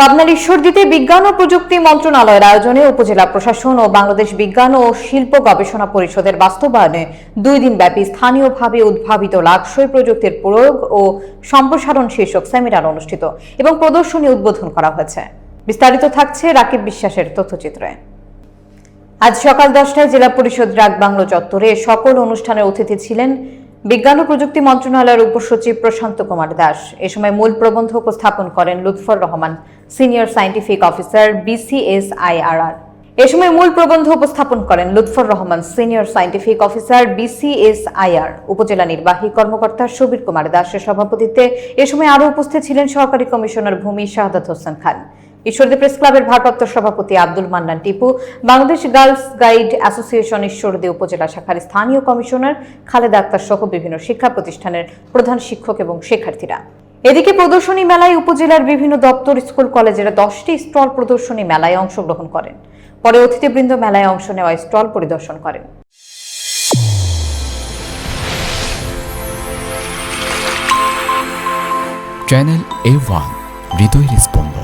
পাবনার ঈশ্বরদীতে বিজ্ঞান ও প্রযুক্তি মন্ত্রণালয়ের আয়োজনে উপজেলা প্রশাসন ও বাংলাদেশ বিজ্ঞান ও শিল্প গবেষণা পরিষদের বাস্তবায়নে দুই দিনব্যাপী স্থানীয়ভাবে উদ্ভাবিত লাক্সই প্রযুক্তির প্রয়োগ ও সম্প্রসারণ শীর্ষক সেমিনার অনুষ্ঠিত এবং প্রদর্শনী উদ্বোধন করা হয়েছে। বিস্তারিত থাকছে রাকিব বিশ্বাসের তথ্যচিত্রে। আজ সকাল দশটায় জেলা পরিষদ রাগ বাংলো চত্বরে সকল অনুষ্ঠানের অতিথি ছিলেন বিজ্ঞান ও প্রযুক্তি মন্ত্রণালয়ের উপসচিব প্রশান্ত কুমার দাস। এ সময় মূল প্রবন্ধ উপস্থাপন করেন Lutfor Rahman. Senior scientific officer BCS IRR এ সময় মূল প্রবন্ধ উপস্থাপন করেন Lutfor Rahman, senior scientific officer BCS IR উপজেলা নির্বাহী কর্মকর্তা সুবীর কুমার দাসের সভাপতিত্বে এ সময় আরও উপস্থিত ছিলেন সহকারী কমিশনার ভূমি শাহাদাত হোসেন খান। ঈশ্বরদী প্রেস ক্লাবের ভারপ্রাপ্ত সভাপতি Abdul Mannan Tipu, Bangladesh girls guide association Ishwardi উপজেলা শাখার স্থানীয় কমিশনার খালেদা আক্তার সহ বিভিন্ন শিক্ষা প্রতিষ্ঠানের প্রধান শিক্ষক এবং শিক্ষার্থীরা। এদিকে প্রদর্শনী মেলায় উপজেলার বিভিন্ন দপ্তর, স্কুল, কলেজের দশটি স্টল প্রদর্শনী মেলায় অংশগ্রহণ করেন। পরে অতিথিবৃন্দ মেলায় অংশ নেওয়া স্টল পরিদর্শন করেন। চ্যানেল এ ওয়ান, হৃদয়ের স্পন্দন।